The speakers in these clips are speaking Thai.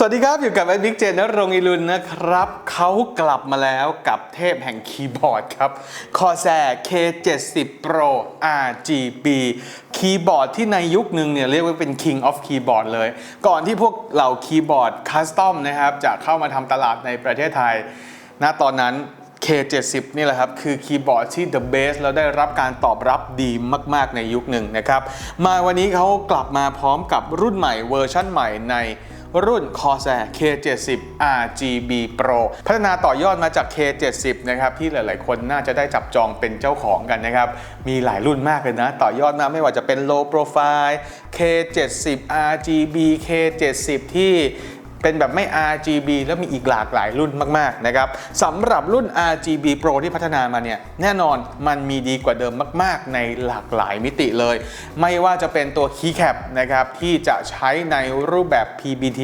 สวัสดีครับ อยู่กับไอ้บิ๊กเจนนรงอิรุนนะครับ เขากลับมาแล้วกับเทพแห่งคีย์บอร์ดครับ c o r s a i r K70 Pro RGB คีย์บอร์ดที่ในยุคหนึ่งเนี่ยเรียกว่าเป็น King of Keyboard เลย ก่อนที่พวกเหล่าคีย์บอร์ดคัสตอมนะครับ จะเข้ามาทำตลาดในประเทศไทย ณตอนนั้น K70 นี่แหละครับ คือคีย์บอร์ดที่ the best แล้วได้รับการตอบรับดีมาก ๆ ในยุคหนึ่งนะครับ มาวันนี้เขากลับมาพร้อมกับรุ่นใหม่เวอร์ชั่นใหม่ใน รุ่น Corsair K70 RGB Pro พัฒนาต่อยอดมาจาก K70 นะครับที่หลาย ๆ คนน่าจะได้จับจองเป็นเจ้าของกันนะครับมีหลายรุ่นมากเลยนะ ต่อยอดมาไม่ว่าจะเป็น low profile K70 RGB K70 ที่ เป็นแบบไม่ RGB แล้วมีอีกหลากหลายรุ่นมากๆนะครับสำหรับรุ่น RGB Pro ที่พัฒนามาเนี่ยแน่นอนมันมีดีกว่าเดิมมาก ๆ ในหลากหลายมิติเลย ไม่ว่าจะเป็นตัว Keycap นะครับที่จะใช้ในรูปแบบ PBT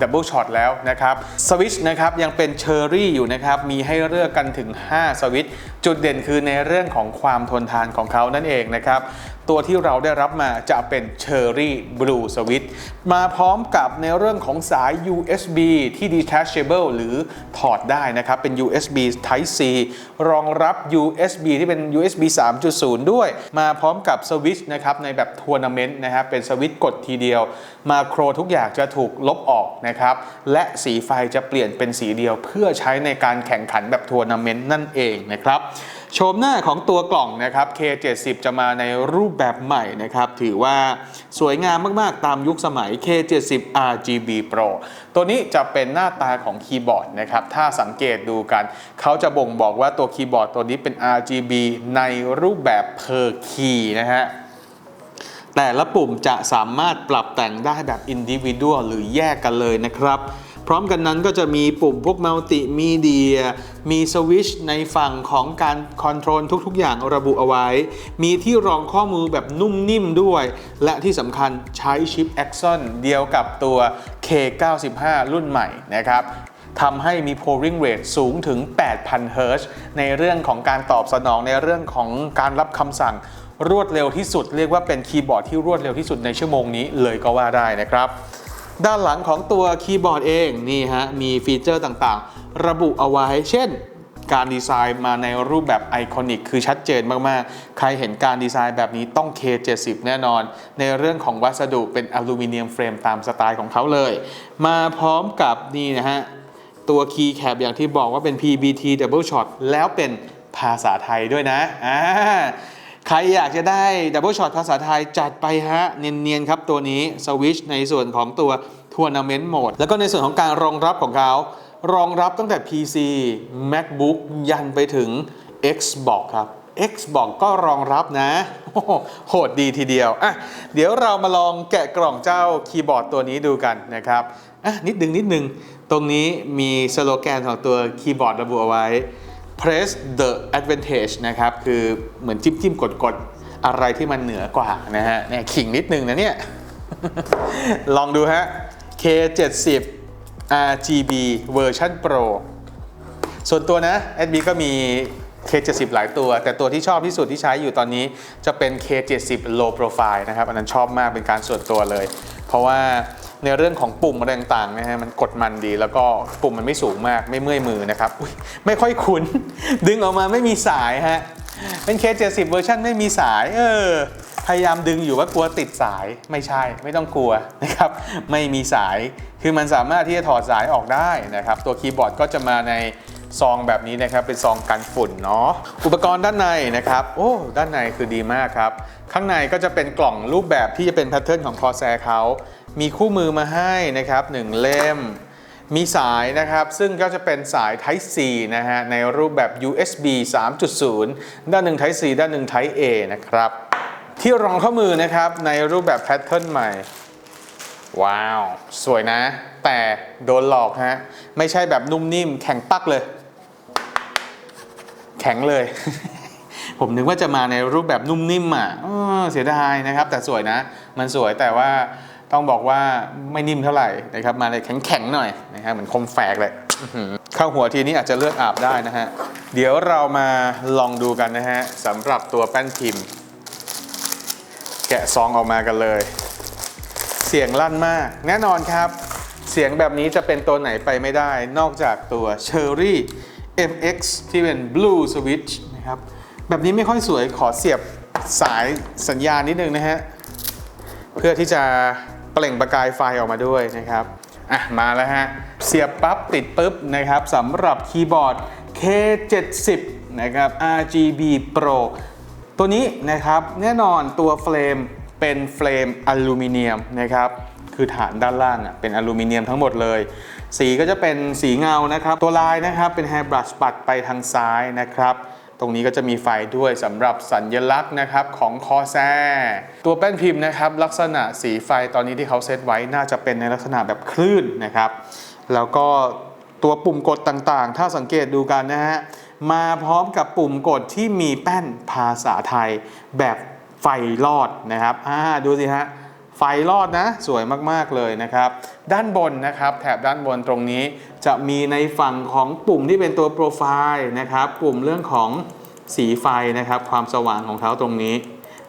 Double Shot แล้วนะครับสวิตช์นะครับยังเป็นเชอร์รี่อยู่นะครับมีให้เลือกกันถึง 5 สวิตช์จุดเด่นคือในเรื่องของความทนทานของเขานั่นเองนะครับ ตัวที่เราได้รับมาจะเป็น Cherry Blue Switch มาพร้อมกับในเรื่องของสาย USB ที่ detachable หรือถอดได้นะครับ เป็น USB Type C รองรับ USB ที่เป็น USB 3.0 ด้วย มาพร้อมกับสวิตช์นะครับในแบบทัวร์นาเมนต์นะครับเป็นสวิตช์กดทีเดียว มาโครทุกอย่างจะถูกลบออกนะครับและสีไฟจะเปลี่ยนเป็นสีเดียว เพื่อใช้ในการแข่งขันแบบทัวร์นาเมนต์นั่นเองนะครับ โฉมหน้าของตัวกล่องนะครับ K70 จะมาในรูปแบบใหม่นะครับ ถือว่าสวยงามมาก ๆ ตามยุคสมัย K70 RGB Pro ตัวนี้จะเป็นหน้าตาของคีย์บอร์ดนะครับ ถ้าสังเกตดูกัน เขาจะบ่งบอกว่าตัวคีย์บอร์ดตัวนี้เป็น RGB ในรูปแบบ per key นะฮะแต่ละปุ่มจะสามารถปรับแต่งได้แบบ individual หรือแยกกันเลยนะครับ พร้อมกันนั้นก็จะมีปุ่มพวกมัลติมีเดีย มีสวิชในฝั่งของการคอนโทรลทุกๆ อย่างระบุเอาไว้ มีที่รองข้อมือแบบนุ่มนิ่มด้วย และที่สำคัญใช้ชิป Axon เดียวกับตัว K95 รุ่นใหม่นะครับทำให้มี polling rate สูงถึง 8,000 Hz ในเรื่องของการตอบสนองในเรื่องของการรับคำสั่งรวดเร็วที่สุด เรียกว่าเป็นคีย์บอร์ดที่รวดเร็วที่สุดในชั่วโมงนี้เลยก็ว่าได้นะครับ ด้านหลังของตัวคีย์บอร์ดเองนี่ฮะมีฟีเจอร์ต่างๆ ระบุเอาไว้ เช่น การดีไซน์มาในรูปแบบไอคอนิกคือชัดเจนมากๆ ใครเห็นการดีไซน์แบบนี้ต้อง K70 แน่นอน ในเรื่องของวัสดุเป็นอลูมิเนียมเฟรมตามสไตล์ของเขาเลย มาพร้อมกับนี่นะฮะตัว Key Cap อย่างที่บอกว่าเป็น PBT Double Shot แล้วเป็นภาษาไทยด้วยนะอ่า ใครอยากจะได้ Double Shot ภาษาไทยจัดไปฮะ เนียนๆครับตัวนี้สวิชในส่วนของตัว Tournament Mode แล้วก็ในส่วนของการรองรับของเขารองรับตั้งแต่ PC MacBook ยันไปถึง Xbox ครับ Xbox ก็รองรับนะ โหดดีทีเดียวอะเดี๋ยวเรามาลองแกะกล่องเจ้าคีย์บอร์ดตัวนี้ดูกันนะครับอะนิดนึงนิดนึง ตรงนี้มีสโลแกนของตัวคีย์บอร์ดระบุเอาไว้ press the advantage นะครับ คือเหมือนจิ้มจิ้มกดกดอะไรที่มันเหนือกว่านะฮะเนี่ยขิงนิดนึงนะเนี่ย ลองดูฮะ K70 RGB เวอร์ชัน Pro ส่วนตัวนะ SB ก็มี K70 หลายตัว แต่ตัวที่ชอบที่สุดที่ใช้อยู่ตอนนี้จะเป็น K70 Low Profile นะครับ อันนั้นชอบมากเป็นการส่วนตัวเลย เพราะว่า ในเรื่องของปุ่มอะไรต่างๆนะฮะมันกดมันดีแล้วก็ปุ่มมันไม่สูงมากไม่เมื่อยมือนะครับอุ๊ยไม่ค่อยคุ้น ดึงออกมาไม่มีสายฮะเป็นเคส70เวอร์ชันไม่มีสายเออพยายามดึงอยู่ว่ากลัวติดสายไม่ใช่ไม่ต้องกลัวนะครับไม่มีสายคือมันสามารถที่จะถอดสายออกได้นะครับ ตัวคีย์บอร์ดก็จะมาใน ซองแบบนี้นะครับเป็นซองกันฝุ่นเนาะอุปกรณ์ด้านในนะครับ โอ้ด้านในคือดีมากครับ ข้างในก็จะเป็นกล่องรูปแบบที่จะเป็นแพทเทิร์นของ Corsair เขามีคู่มือมาให้นะครับหนึ่งเล่มมีสายนะครับซึ่งก็จะเป็นสาย Type C นะฮะในรูปแบบ USB 3.0 ด้านหนึ่ง Type C ด้านหนึ่ง Type A นะครับ ที่รองข้อมือนะครับในรูปแบบแพทเทิร์นใหม่ ว้าว สวยนะ แต่โดนหลอกฮะ ไม่ใช่แบบนุ่มนิ่มแข็งปักเลย แข็งเลย ผมนึกว่าจะมาในรูปแบบนุ่มนิ่มอะเออเสียดายนะครับ แต่สวยนะ มันสวยแต่ว่าต้องบอกว่าไม่นิ่มเท่าไหร่นะครับมาเลยแข็งๆหน่อยนะครับเหมือนคมแฝกเลยเข้าหัวทีนี้อาจจะเลือดอาบได้นะฮะเดี๋ยวเรามาลองดูกันนะฮะสำหรับตัวแป้นพิมพ์ แกะซองออกมากันเลย เสียงลั่นมาก แน่นอนครับ เสียงแบบนี้จะเป็นตัวไหนไปไม่ได้ นอกจากตัว Cherry MX ที่เป็น Blue Switch นะครับ แบบนี้ไม่ค่อยสวยขอเสียบสายสัญญาณนิดนึงนะฮะ เพื่อที่จะเปล่งประกายไฟออกมาด้วยนะครับอะมาแล้วฮะ เสียบปั๊บติดปุ๊บนะครับสำหรับคีย์บอร์ด K70 นะครับ RGB Pro ตัวนี้นะครับแน่นอนตัวเฟรมเป็นเฟรมอลูมิเนียมนะครับ คือฐานด้านล่างอะเป็นอลูมิเนียมทั้งหมดเลย สีก็จะเป็นสีเงานะครับ ตัวลายนะครับเป็น Hair Brush ปัดไปทางซ้ายนะครับ ตรงนี้ก็จะมีไฟด้วยสำหรับสัญลักษณ์นะครับของคอแซตัวแป้นพิมพ์นะครับลักษณะสีไฟตอนนี้ที่เขาเซตไว้น่าจะเป็นในลักษณะแบบคลื่นนะครับ แล้วก็ตัวปุ่มกดต่างๆ ถ้าสังเกตดูกันนะฮะมาพร้อมกับปุ่มกดที่มีแป้นภาษาไทยแบบไฟลอดนะครับ อ่า ดูสิฮะ ไฟลอดนะ สวยมากๆเลยนะครับ ด้านบนนะครับ แถบด้านบนตรงนี้จะมีในฝั่งของปุ่มที่เป็นตัวโปรไฟล์นะครับ ปุ่มเรื่องของสีไฟนะครับ ความสว่างของเขาตรงนี้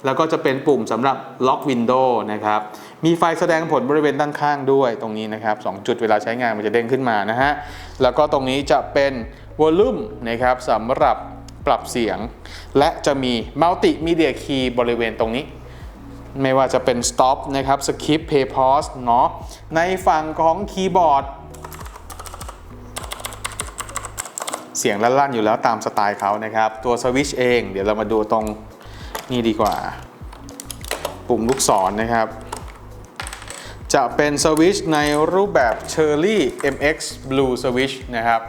แล้วก็จะเป็นปุ่มสำหรับล็อกวินโดว์นะครับ มีไฟแสดงผลบริเวณด้านข้างด้วยตรงนี้นะครับสองจุดเวลาใช้งานมันจะเด้งขึ้นมานะฮะ แล้วก็ตรงนี้จะเป็นวอลลุ่มนะครับสำหรับปรับเสียง และจะมีมัลติมีเดียคีย์บริเวณตรงนี้ ไม่ว่าจะเป็น stop นะครับ skip play pause เนาะในฝั่งของคีย์บอร์ด เสียงลั่นๆอยู่แล้วตามสไตล์เขานะครับ ตัวสวิชเอง เดี๋ยวเรามาดูตรงนี่ดีกว่า ปุ่มลูกศรนะครับ จะเป็นสวิชในรูปแบบ Cherry MX Blue Switch นะครับ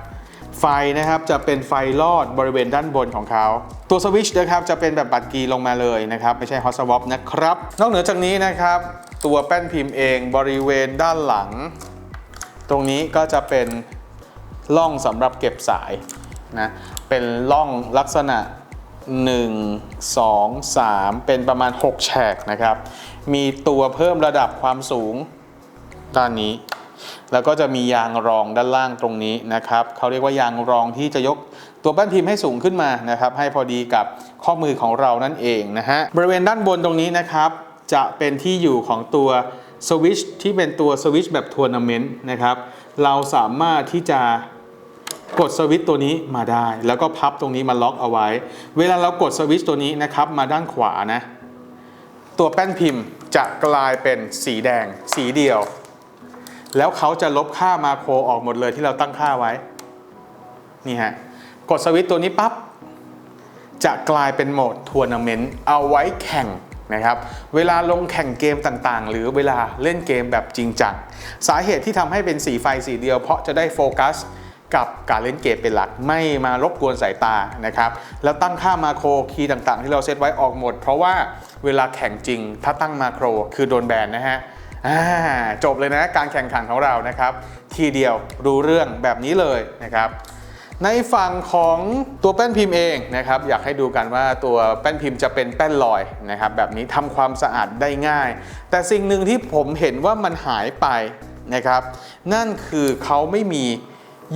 ไฟนะครับจะเป็นไฟลอดบริเวณด้านบนของเขา ตัวสวิชนะครับจะเป็นแบบบัตรกีลงมาเลยนะครับ ไม่ใช่ hot swap นะครับ นอกเหนือจากนี้นะครับ ตัวแป้นพิมพ์เองบริเวณด้านหลัง ตรงนี้ก็จะเป็นล่องสำหรับเก็บสายนะเป็นล่องลักษณะ 1 2 3 เป็นประมาณ 6 แฉกนะครับ มีตัวเพิ่มระดับความสูงด้านนี้ แล้วก็จะมียางรองด้านล่างตรงนี้นะครับ เขาเรียกว่ายางรองที่จะยก ตัวแป้นพิมพ์ให้สูงขึ้นมานะครับให้พอดีกับข้อมือของเรานั่นเองนะฮะบริเวณด้านบนตรงนี้นะครับจะเป็นที่อยู่ของตัวสวิชที่เป็นตัวสวิชแบบทัวร์นาเมนต์นะครับเราสามารถที่จะกดสวิตช์ตัวนี้มาได้ แล้วก็พับตรงนี้มาล็อกเอาไว้ เวลาเรากดสวิตช์ตัวนี้นะครับมาด้านขวานะตัวแป้นพิมพ์จะกลายเป็นสีแดง สีเดียว แล้วเขาจะลบค่ามาโครออกหมดเลยที่เราตั้งค่าไว้นี่ฮะ กดสวิตช์ตัวนี้ปั๊บจะกลายเป็นโหมดทัวร์นาเมนต์เอาไว้แข่งนะครับเวลาลงแข่งเกมต่างๆ หรือเวลาเล่นเกมแบบจริงจังสาเหตุที่ทำให้เป็นสีไฟสีเดียว เพราะจะได้โฟกัสกับการเล่นเกมเป็นหลักไม่มารบกวนสายตานะครับแล้วตั้งค่ามาโครคีย์ต่างๆ ที่เราเซตไว้ออกหมด เพราะว่าเวลาแข่งจริง ถ้าตั้งมาโครคือโดนแบนนะฮะอ่าจบเลยนะการแข่งขันของเรานะครับ ทีเดียวรู้เรื่องแบบนี้เลยนะครับ ในฝั่งของตัวแป้นพิมพ์เองนะครับอยากให้ดูกันว่าตัวแป้นพิมพ์จะเป็นแป้นลอยนะครับแบบนี้ทำความสะอาดได้ง่าย แต่สิ่งหนึ่งที่ผมเห็นว่ามันหายไปนะครับนั่นคือเขาไม่มี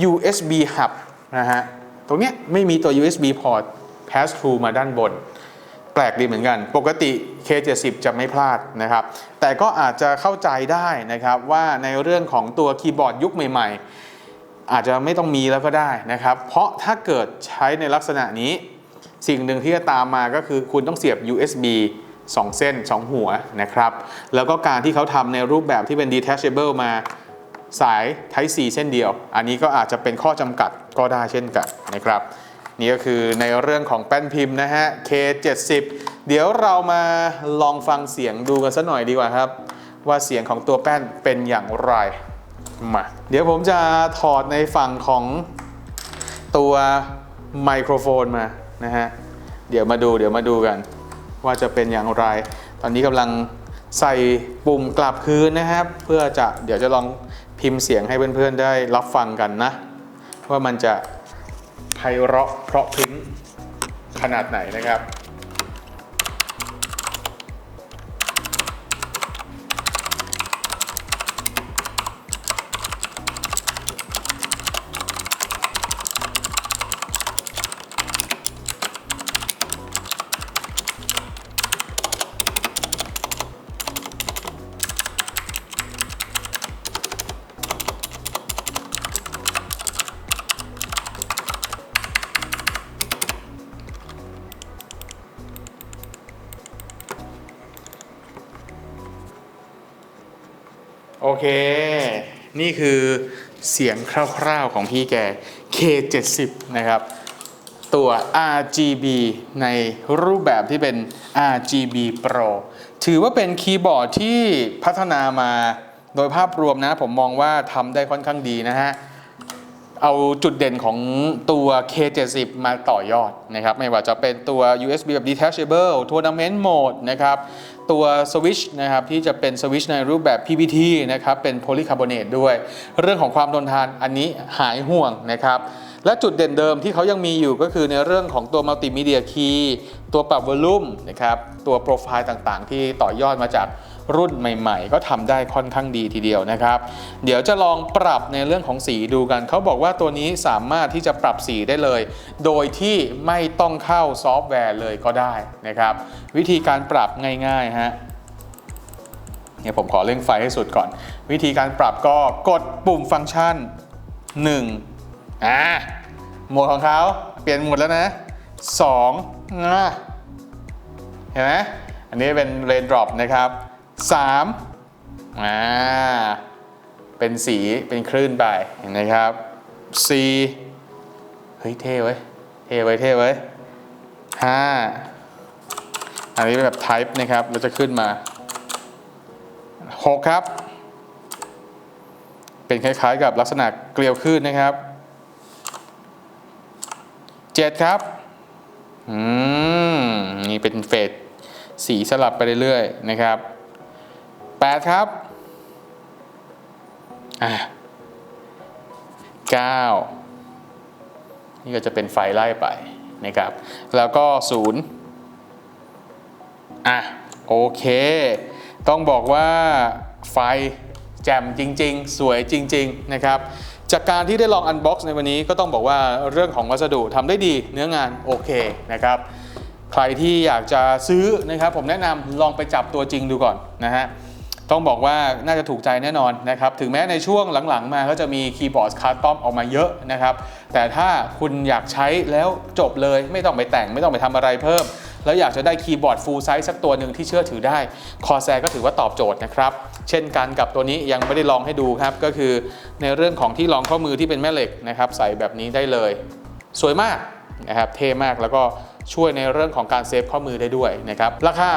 USB hub นะฮะตรงเนี้ยไม่มีตัว USB port pass through มาด้านบน แปลกดีเหมือนกัน ปกติ K70 จะไม่พลาดนะครับ แต่ก็อาจจะเข้าใจได้นะครับว่าในเรื่องของตัวคีย์บอร์ดยุคใหม่ๆ อาจจะไม่ต้องมีแล้วก็ได้นะครับ เพราะถ้าเกิดใช้ในลักษณะนี้ สิ่งหนึ่งที่จะตามมาก็คือคุณต้องเสียบ USB 2 เส้น 2 หัวนะครับ แล้วก็การที่เขาทำในรูปแบบที่เป็น detachable มาสาย Type C เส้นเดียว อันนี้ก็อาจจะเป็นข้อจำกัดก็ได้เช่นกันนะครับ นี่ก็คือในเรื่องของแป้นพิมพ์นะฮะ K70 เดี๋ยวเรามาลองฟังเสียงดูกันสักหน่อยดีกว่าครับ ว่าเสียงของตัวแป้นเป็นอย่างไร มาเดี๋ยวผมจะถอดในฝั่งของตัวไมโครโฟนมานะฮะ เดี๋ยวมาดูเดี๋ยวมาดูกัน ว่าจะเป็นอย่างไร ตอนนี้กำลังใส่ปุ่มกลับคืนนะครับ เพื่อจะเดี๋ยวจะลองพิมพ์เสียงให้เพื่อนๆได้รับฟังกันนะ ว่ามันจะไพเราะเพราะพริ้งขนาดไหนนะครับ โอเค นี่คือเสียงคร่าวๆของพี่แก K70 นะครับ ตัว RGB ในรูปแบบที่เป็น RGB Pro ถือว่าเป็นคีย์บอร์ดที่พัฒนามาโดยภาพรวมนะ ผมมองว่าทำได้ค่อนข้างดีนะฮะ เอาจุดเด่นของตัว K70 มาต่อยอดนะครับไม่ว่าจะเป็นตัว USB แบบ detachable tournament mode นะครับตัวสวิชนะครับที่จะเป็นสวิชในรูปแบบ PBT นะครับเป็นโพลีคาร์บอเนตด้วย เรื่องของความทนทานอันนี้หายห่วงนะครับและจุดเด่นเดิมที่เขายังมีอยู่ก็คือในเรื่องของตัวมัลติมีเดียคีย์ตัวปรับวอลลุ่มนะครับตัวโปรไฟล์ต่างๆ ที่ต่อยอดมาจาก รุ่นใหม่ ๆ ก็ทำได้ค่อนข้างดีทีเดียวนะครับ เดี๋ยวจะลองปรับในเรื่องของสีดูกัน เขาบอกว่าตัวนี้สามารถที่จะปรับสีได้เลย โดยที่ไม่ต้องเข้าซอฟต์แวร์เลยก็ได้นะครับ วิธีการปรับง่ายๆฮะเนี่ยผมขอเร่งไฟให้สุดก่อน วิธีการปรับก็กดปุ่มฟังก์ชัน 1อ่าโหมดของเขาเปลี่ยนโหมดแล้วนะ2อ่าเห็นไหมอันนี้เป็น rain drop นะครับ 3อ่าเป็นสีเป็นคลื่นไปเห็นไหมครับ4เฮ้ยเท่เว้ยเท่เว้ยเท่เว้ย5อันนี้เป็นแบบ type นะครับเราจะขึ้นมา 6 ครับ เป็นคล้ายๆกับลักษณะเกลียวขึ้นนะครับ7ครับ อืม นี่เป็นเฟดสีสลับไปเรื่อยๆนะครับ 8 ครับอะ9นี่ก็จะเป็นไฟไล่ไปนะครับ แล้วก็ 0 อะ โอเค ต้องบอกว่าไฟแจ่มจริง ๆ สวยจริง ๆ นะครับ จากการที่ได้ลองอันบ็อกซ์ในวันนี้ก็ต้องบอกว่าเรื่องของวัสดุทำได้ดีเนื้องานโอเคนะครับ ใครที่อยากจะซื้อนะครับ ผมแนะนำลองไปจับตัวจริงดูก่อนนะฮะ ต้องบอกว่าน่าจะถูกใจแน่นอนนะครับถึงแม้ในช่วงหลังๆ มาก็จะมีคีย์บอร์ดคาร์ตอมออกมาเยอะนะครับแต่ถ้าคุณอยากใช้แล้วจบเลยไม่ต้องไปแต่งไม่ต้องไปทำอะไรเพิ่ม แล้วอยากจะได้คีย์บอร์ดฟูลไซส์สักตัวหนึ่งที่เชื่อถือได้คอแซก็ถือว่าตอบโจทย์นะครับเช่นกันกับตัวนี้ยังไม่ได้ลองให้ดูครับก็คือในเรื่องของที่รองข้อมือที่เป็นแม่เหล็กนะครับใส่แบบนี้ได้เลย สวยมากนะครับเท่มากแล้วก็ ช่วยในเรื่องของการเซฟข้อมือได้ด้วยนะครับราคา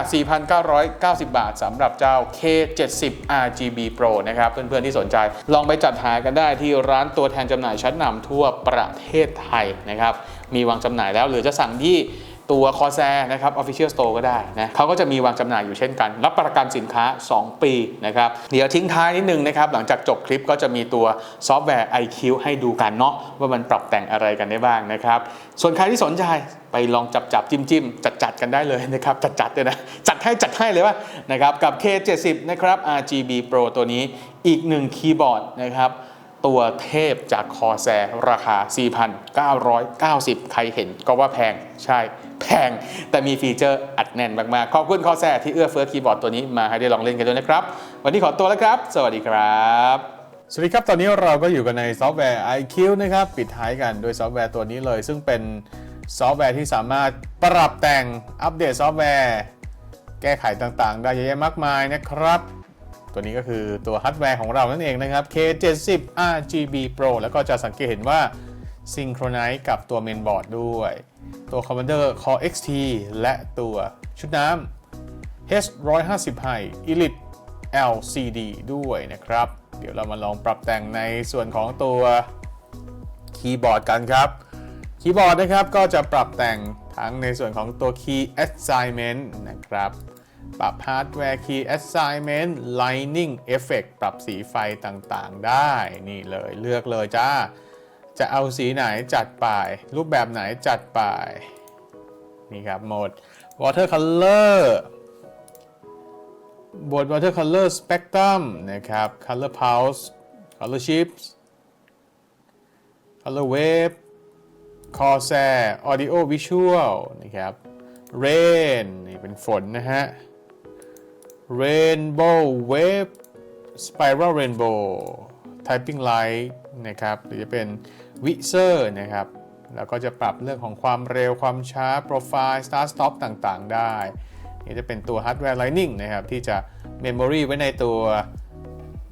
4,990 บาทสำหรับเจ้า K70 RGB Pro นะครับเพื่อนๆที่สนใจ ลองไปจัดหากันได้ที่ร้านตัวแทนจำหน่ายชั้นนำทั่วประเทศไทยนะครับมีวางจำหน่ายแล้วหรือจะสั่งที่ ตัวคอแซนะครับ Official Store ก็ได้นะเขาก็จะมีวางจำหน่ายอยู่เช่นกัน รับประกันสินค้า 2 ปีนะครับ เดี๋ยวทิ้งท้ายนิดนึงนะครับ หลังจากจบคลิปก็จะมีตัวซอฟต์แวร์ IQ ให้ดูกันเนาะว่ามันปรับแต่งอะไรกันได้บ้างนะครับ ส่วนใครที่สนใจไปลองจับจับจิ้มจิ้มจัดจัดกันได้เลยนะครับ จัดจัดเลยนะ จัดให้จัดให้เลยว่านะครับกับ K70 นะครับ RGB Pro ตัวนี้อีกหนึ่งคีย์บอร์ดนะครับ ตัวเทพจากคอแซราคา 4,990 ใครเห็นก็ว่าแพงใช่ แพง แต่มีฟีเจอร์อัดแน่นมากๆ ขอบคุณคอแซที่เอื้อเฟื้อคีย์บอร์ดตัวนี้มาให้ได้ลองเล่นกันด้วยนะครับ วันนี้ขอตัวแล้วครับ สวัสดีครับสวัสดีครับ ตอนนี้เราก็อยู่กันในซอฟต์แวร์ IQ นะครับ ปิดท้ายกันโดยซอฟต์แวร์ตัวนี้เลย ซึ่งเป็นซอฟต์แวร์ที่สามารถปรับแต่งอัปเดตซอฟต์แวร์ แก้ไขต่างๆ ได้เยอะแยะมากมายนะครับ ตัวนี้ก็คือตัวฮาร์ดแวร์ของเรานั่นเองนะครับ K70 RGB Pro แล้วก็จะสังเกตเห็นว่า Synchronize กับตัว Mainboard ด้วย ตัว Commander Core XT และตัวชุดน้ำ H150 High Elite LCD ด้วยนะครับ เดี๋ยวเรามาลองปรับแต่งในส่วนของตัวคีย์บอร์ดกันครับ คีย์บอร์ดนะครับก็จะปรับแต่งทั้งในส่วนของตัว Key Assignment นะครับ ปรับ Hardware Key Assignment Lighting Effect ปรับสีไฟต่างๆ ได้ นี่เลยเลือกเลยจ้า จะเอาสีไหนจัดไป รูปแบบไหนจัดไป นี่ครับโหมด Watercolor บท Watercolor Spectrum นะครับ Color Pulse Color Chips Color Wave Corsair Audio Visual นะครับ Rain นี่เป็นฝนนะฮะ Rainbow Wave Spiral Rainbow Typing Light นะครับหรือจะเป็น Wizard นะครับแล้วก็จะปรับเรื่องของความเร็วความช้า Profile Start Stop ต่างๆ ได้ นี่จะเป็นตัว Hardware Lightning นะครับ ที่จะ Memory ไว้ในตัว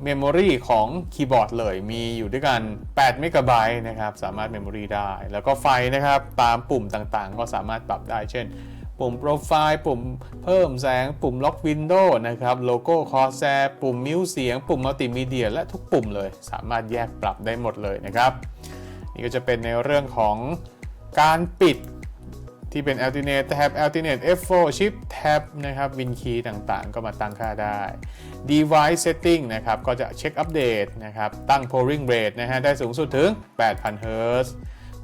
เมมโมรีของคีย์บอร์ดเลย มีอยู่ด้วยกัน8เมกะไบต์นะครับ สามารถเมมโมรีได้ แล้วก็ไฟนะครับ ตามปุ่มต่างๆ ก็สามารถปรับได้ เช่น ปุ่มโปรไฟล์ ปุ่มเพิ่มแสง ปุ่มล็อกวินโดว์นะครับ โลโก้คอแซปุ่มมิวเสียง ปุ่มมัลติมีเดีย และทุกปุ่มเลย สามารถแยกปรับได้หมดเลยนะครับ นี่ก็จะเป็นในเรื่องของการปิดที่เป็น alternate tab alternate F4 shift tab นะครับ win key ต่างๆ ก็มาตั้งค่าได้ device setting นะครับ ก็จะเช็คอัปเดตนะครับ ตั้ง polling rate นะฮะ ได้สูงสุดถึง 8,000 Hz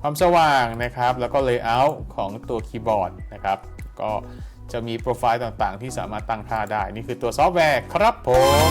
ความสว่างนะครับ แล้วก็ layout ของตัวคีย์บอร์ดนะครับ ก็จะมีโปรไฟล์ต่างๆ ที่สามารถตั้งค่าได้ นี่คือตัวซอฟต์แวร์ครับผม